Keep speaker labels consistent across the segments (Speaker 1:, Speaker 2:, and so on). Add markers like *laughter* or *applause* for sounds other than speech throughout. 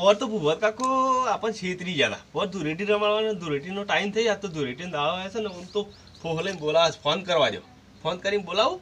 Speaker 1: પોર તો ભૂવર કાકો આપણ છેતરી ગયા હતા પોર ધૂળેટી રમાડવાનો ધૂળેટીનો ટાઈમ થઈ જાય તો ધૂળેટીનો દાડો આવે છે ને હું તો ફોહલે બોલાવ ફોન કરવા દો ફોન કરીને બોલાવું.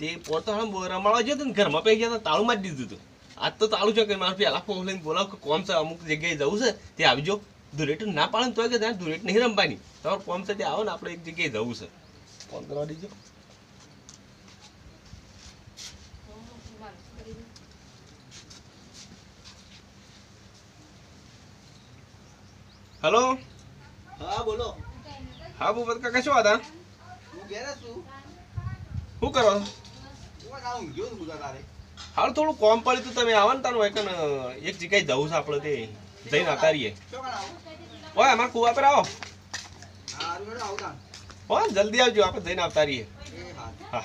Speaker 1: તે પોર તો હાલ રમાડવા ગયો ને ઘરમાં પૈકી ગયા તાળું મારી દીધું હતું આજ તો તાળું છે કે મારે પહેલાં ફોહ લઈને બોલાવ કે કોમ છે અમુક જગ્યાએ જવું છે, તે આવજો ધૂળેટી ના પાડે તો કે ત્યાં ધૂળેટી નહીં રમવાની. તમારું કોમ છે તે આવો ને આપણે એક જગ્યાએ જવું છે. ફોન કરવા દીજો. હલો?
Speaker 2: હા બોલો.
Speaker 1: હા ભૂપત કાકા શું હતા
Speaker 2: હું ઘેર છું.
Speaker 1: શું કરો? હાલ થોડું કોમ પડ્યું હતું તમે આવો ને તારું એક એક જગ્યાએ જવું છે આપણે તે જઈને આવતા રહીએ
Speaker 2: ઓ
Speaker 1: ઓય અમારા કુવા પર આવો. હો જલ્દી આવજો આપણે જઈને આવતા રહીએ
Speaker 2: હા.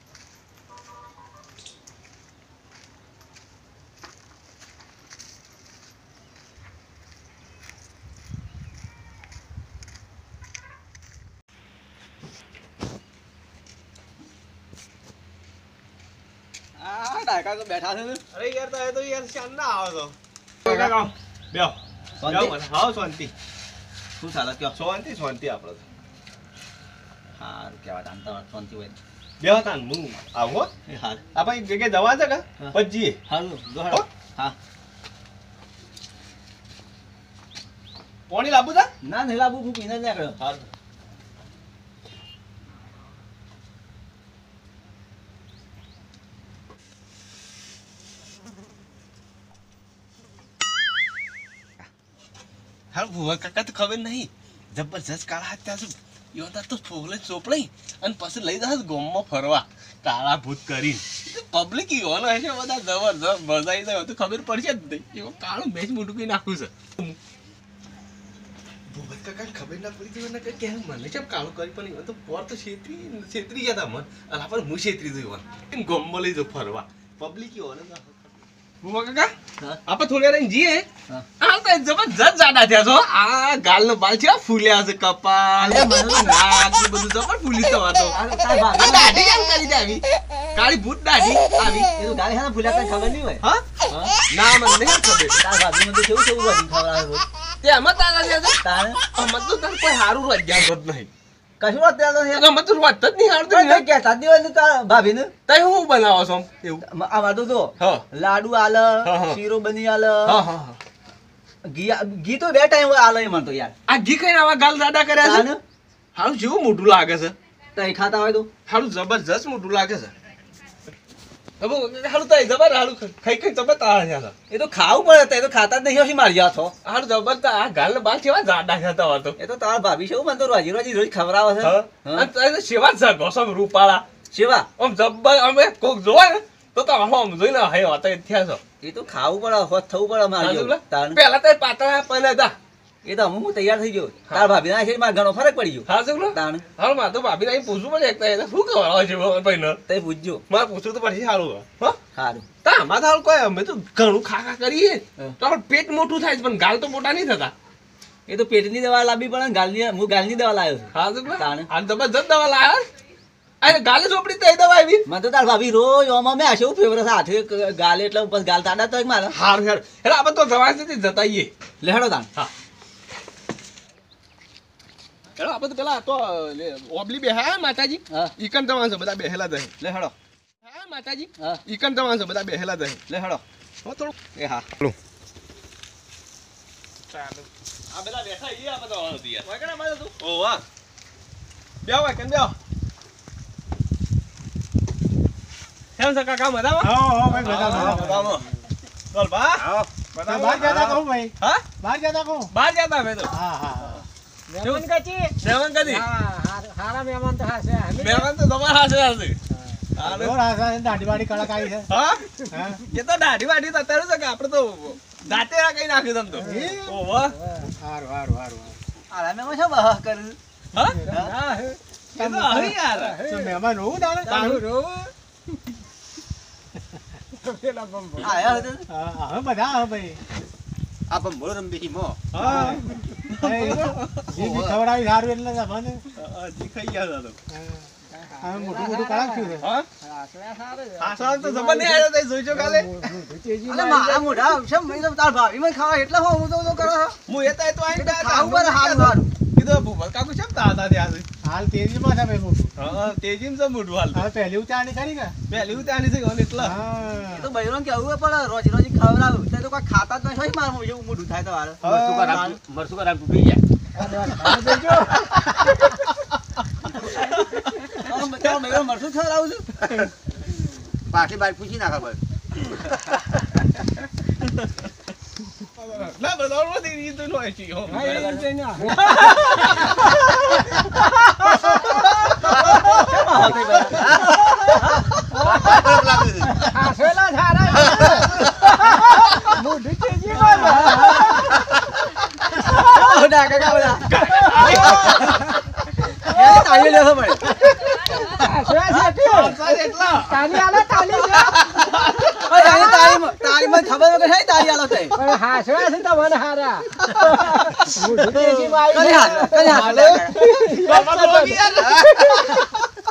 Speaker 2: આ ડાયકા તો બેઠા છે ને?
Speaker 1: અરે યાર તો તો યાર શાન ના આવો તો. કાકા. બેહો.
Speaker 2: શાંતિ?
Speaker 1: બેહો હા શાંતિ.
Speaker 2: શું ચાલે? કયો?
Speaker 1: શાંતિ શાંતિ આપણે તો.
Speaker 2: હારું કહેવાય તાન શાંતિ હોય
Speaker 1: બેહો તાન હું આવો
Speaker 2: હાર.
Speaker 1: આપણે જગ્યાએ જવા છે કે? પછી
Speaker 2: હારું જો
Speaker 1: હો? પોણી લાવું છે
Speaker 2: ના નહીં લાવું હું પીને જ નીકળ્યો.
Speaker 1: હા ભુવા કાકા તો ખબર નહીં. જબરજસ્ત કાળા હાથ ત્યાં શું યોતા તો ફોગલે ચોપડી અને પછી લઈ જશે ગોમમાં ફરવા. કાળા ભૂત કરી પબ્લિક યોનો હશે, બધા જબરજસ્ત આવી જાય, તો ખબર પડશે જ નહીં. એવો કાળું મેચ મૂકી નાખું છે. ભૂપત ખબર ના પડી મને કે મને કેમ કાળું કરી પણ ઈવન તો પોર તો છેતરી છેતરી ગયા હતા મન. અને આપણે હું છેતરી જોયું એમ ગોમમાં લઈ જાઉં ફરવા? પબ્લિક ઈવાનો ભૂપત કાકા આપણે થોડી વાર જઈએ.
Speaker 2: હા.
Speaker 1: તો જબરજસ્ત જાડા થયા છો. આ ગાલનો બાલ છે ફૂલ્યા છે કપાળ નાક. ને બધું જબર ફૂલી તો આ દાઢી કેમ કરી દે આવી? કાળી ભૂત દાઢી આવી.
Speaker 2: એ તો ગાડી હાથે ફૂલ્યા કઈ ખબર નહીં હોય.
Speaker 1: હા?
Speaker 2: હા?
Speaker 1: ના મને નહીં ખબર.
Speaker 2: તાર ભાભી મને કેવું કેવું બધું ખવડાવે છે.
Speaker 1: તે આમાં તારા છે?
Speaker 2: તારે?
Speaker 1: આમાં તો તાર કોઈ હારું રજ્યા હોત નહીં.
Speaker 2: કશું વાત ત્યાં નથી.
Speaker 1: તો વાત જ નહીં
Speaker 2: કહેતા જ હોય ને તાર ભાભીને.
Speaker 1: તઈ હું બનાવો છો? એવું.
Speaker 2: આ આમાં તો લાડુ આલ. શીરો બની આલ. ઘી ઘી તો બે ટાઈમ આલે એ મને તો યાર.
Speaker 1: આ ઘી કઈ આવા ગાલ દાદા કર્યા છે? હારું જેવું મોટું લાગે છે.
Speaker 2: તઈ ખાતા હોય તો?
Speaker 1: હારું જબરજસ્ત મોટું લાગે છે. જબર ખાઈ ખાઈ જબર તાળા
Speaker 2: એ તો ખાવું પડે તો એ તો ખાતા જ નહીં હશે મારી છો?
Speaker 1: હારું જબર આ ગાલ બાલ કેવા જાડા છે તમાર તો
Speaker 2: એ તો તારા ભાભી છે મને તો રોજી રોજી રોજ ખવડાવે છે.
Speaker 1: સેવા જ ગોસમ રૂપાળા.
Speaker 2: શિવા?
Speaker 1: આમ જબ્બર અમે કોક જોવે ને તો તો આમ જોઈને હે હતા થયા છો.
Speaker 2: એ તો ખાવું પડે હોત થવું પડે મારી
Speaker 1: હારું
Speaker 2: જેવું.
Speaker 1: લે. પહેલા તો પાતળા પણ હતા.
Speaker 2: એ તો હું તૈયાર થઈ ગયો. તાર ભાભી ના છે મારે ઘણો ફરક પડી ગયો.
Speaker 1: હા શું
Speaker 2: તાણ.
Speaker 1: હાલ મારે તો ભાભી ના પૂછવું પડે એકતા એને શું ખબર છે ભાઈ
Speaker 2: તે પૂછજો.
Speaker 1: મારે પૂછવું તો પછી સારું હો?
Speaker 2: સારું
Speaker 1: તા તો હાલ કોઈ અમે તો ઘણું ખા ખા કરીએ. તો આપણું પેટ મોટું થાય છે પણ ગાલ તો મોટા નહીં થતા.
Speaker 2: એ તો પેટની દવા લાવી પણ ગાલની હું ગાલની દવા લાવ્યો છું.
Speaker 1: હા શું
Speaker 2: તાણે.
Speaker 1: આ જબરજસ્ત દવા લાવ્યો. અરે ગાલે ચોપડી તો એ દવા આવી.
Speaker 2: મને તો તાર ભાભી રોજ ઓમાં મેં આશે ફેવર હાથે ગાલે એટલે બસ ગાલ તાડા તો મારે.
Speaker 1: હાર હેડ એટલે આપણે તો દવા જતા જતાઈએ
Speaker 2: લેહડો તાણ.
Speaker 1: હા. હેડો આપણે પેલા તો ઓબલી બેહા માતાજી. ઈકન જવાનું છે બધા બેહેલા જ છે
Speaker 2: લેહડો
Speaker 1: હા માતાજી. ઈકન જવાનું છે બધા બેહેલા જ છે
Speaker 2: લેહડો
Speaker 1: હો થોડું.
Speaker 2: એ હા.
Speaker 1: ચાલો. આ બધા બેઠા ઈ આ બધા વાળો યાર વાગડા મારે તું ઓ વાહ. બેહો કેમ બેહો. કેમ છે કાકા મજામાં?
Speaker 3: હા હા ભાઈ બધા
Speaker 1: મજામાં. બોલ બા.
Speaker 3: હા બહાર જતા કહું ભાઈ
Speaker 1: હા?
Speaker 3: બહાર જતા કહું
Speaker 1: બહાર જતા ભાઈ તો.
Speaker 3: હા હા.
Speaker 1: મહેમાન કદી
Speaker 3: હારા મહેમાન તો હાસે
Speaker 1: મહેમાન તો તમારા
Speaker 3: દાઢી વાળી કડક આવી છે.
Speaker 1: હા?
Speaker 3: હા.
Speaker 1: એ તો દાઢી વાડી તો અત્યારે છે કે આપણે તો દાંતે કઈ નાખ્યું તમ તો? ઓહો.
Speaker 3: હારું હારું
Speaker 1: શું હા? એ તો હવે યાર.
Speaker 3: મહેમાન હોવું તાણે
Speaker 1: આયા હતા
Speaker 3: બધા ભાઈ.
Speaker 4: આ પણ બોલો રમ હતી મો.
Speaker 1: હા.
Speaker 3: ખવડાવી સારું એટલે તમને
Speaker 1: ખાઈ ગયા હતા તો.
Speaker 3: મોટું મોટું કડક થયું છે. પહેલી ઉતારણી કરી કે?
Speaker 1: પહેલી ઉતારી થઈ એટલે?
Speaker 3: હા.
Speaker 2: એ તો બૈરો કેવું પડે રોજ રોજ ખવડાવું. તે તો કોઈ ખાતા જ નહીં. હોય મારું જેવું મોઢું થાય તો
Speaker 4: મરસું મરસું તૂટી જાય
Speaker 2: મરચું ખવડાવું છું
Speaker 4: પાછી બાર પૂછી નાખા ખબર.
Speaker 1: ના બધા છે *laughs* હો.
Speaker 4: બરફ લાગે છે.
Speaker 2: મોઢા કાકા બધા એ તાળી લેવો પડે
Speaker 1: આસાન એટલા.
Speaker 2: ઓય તાળી તાળી તાળીમાં ખબર વગર છે તાળી આલો તે કને હાથ કને હાથ
Speaker 1: બાબા તો વાગી યાર.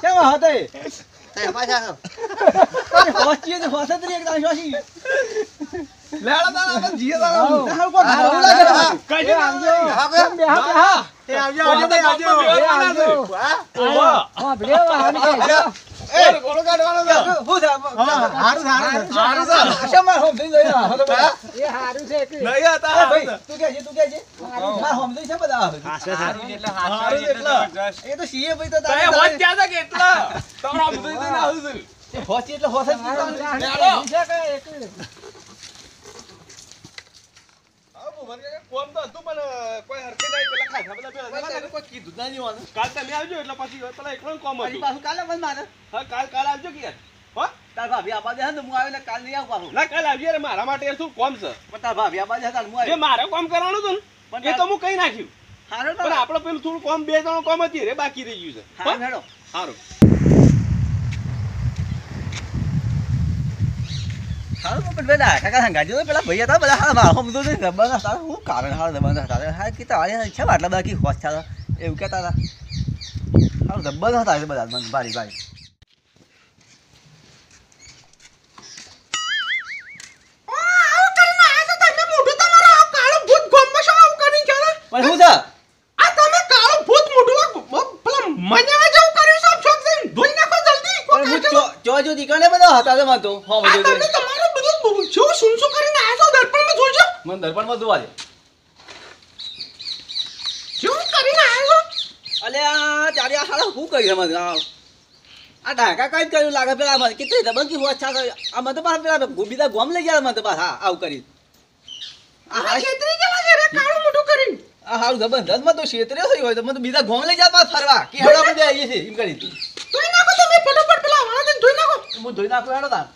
Speaker 2: કેમ હાથે
Speaker 4: તે પાછા આવો.
Speaker 2: કને હોસ્ટીએ તો હોસ્ટ એક દાણ શોશી
Speaker 1: લેડા તારા આપણે જીએ તારા.
Speaker 2: તારું કોઈ ઘારું લાગે
Speaker 1: કઈ આવજો.
Speaker 4: હા, બે.
Speaker 3: એ આવજો આવજો ભાઈ, આવજો.
Speaker 1: બેવાના છે. ઓહો. એ, ગોળો કાઢવાનો છે.
Speaker 2: હું. થા
Speaker 3: હા, હારું છે.
Speaker 1: છે.
Speaker 2: માર હોમ થઈ ગયો હા તો બધા.
Speaker 1: નહીં હતા,
Speaker 2: ભાઈ તું કે છે? તું કે છે? માર હોમ થઈ છે બધા
Speaker 1: સારું છે. એટલા.
Speaker 2: એ તો સીએ ભાઈ તો
Speaker 1: તઈ હોત ક્યાં છે કે એટલા? તમારા આમ જોઈ જોઈને આવું છું.
Speaker 2: હોસ્ટી એટલે હોસ જ કીધું.
Speaker 1: લેડો. હા, ભૂપત કાકા, કોમ તો હતું પણ કોઈ હરખે નહીં, પેલા ખાધા બધા
Speaker 2: કોઈ કીધું જ નહીં
Speaker 1: કાલ તમે આવજો એટલે પછી પેલા એકલો કોમ હતું.
Speaker 2: પાછું કાલે બંધ મારે.
Speaker 1: હા કાલ કાલ આવજો કે હો?
Speaker 2: તાર ભાભી દે હું આવે એટલે કાલ નહીં આવું પાછું.
Speaker 1: ના કાલ આવજે મારા માટે શું કોમ છે?
Speaker 2: પણ તાર ભાભી આબા દે તાર હું
Speaker 1: જે મારે કોમ કરવાનું હતું
Speaker 2: પણ
Speaker 1: એ તો હું કઈ નાખ્યું.
Speaker 2: હારો
Speaker 1: પણ આપણે પેલું થોડું કોમ બે ત્રણ કોમ હતી રે બાકી રહી ગયું છે.
Speaker 2: હા?
Speaker 1: હો? સારું
Speaker 2: હારો પણ પેલા કાકા હતા બધા મારા હતા હું કારણ હતા હા કે તારી છે આટલા હોશ હતા એવું કહેતા હતા હારું જબરદસ્ત હતા બધા મને ભારી ભારી પણ શું છે હું ચો જો દીકરાને બધા હતા તો મને તો હોમ જો મને દર્પણમાં જોવા દે. અલ્યા ચારે આ હારા શું કરી મને આ? આ ઢાકા કઈ જ કર્યું લાગે પેલા મને? કેટલી દબંગ હું અચ્છા આ મને તો પાછા પેલા બીજા ગોમ લઈ ગયા મને તો પાછા આવું કરી આ હારું જબરદસ્તમાં તો ક્ષેત્રે થયું હોય તો મને બીજા ગોમ લઈ જાય પાછા ફરવા. કે હેડો આપણે આવીએ છીએ એમ કરી હું ધોઈ નાખું હેડો તાર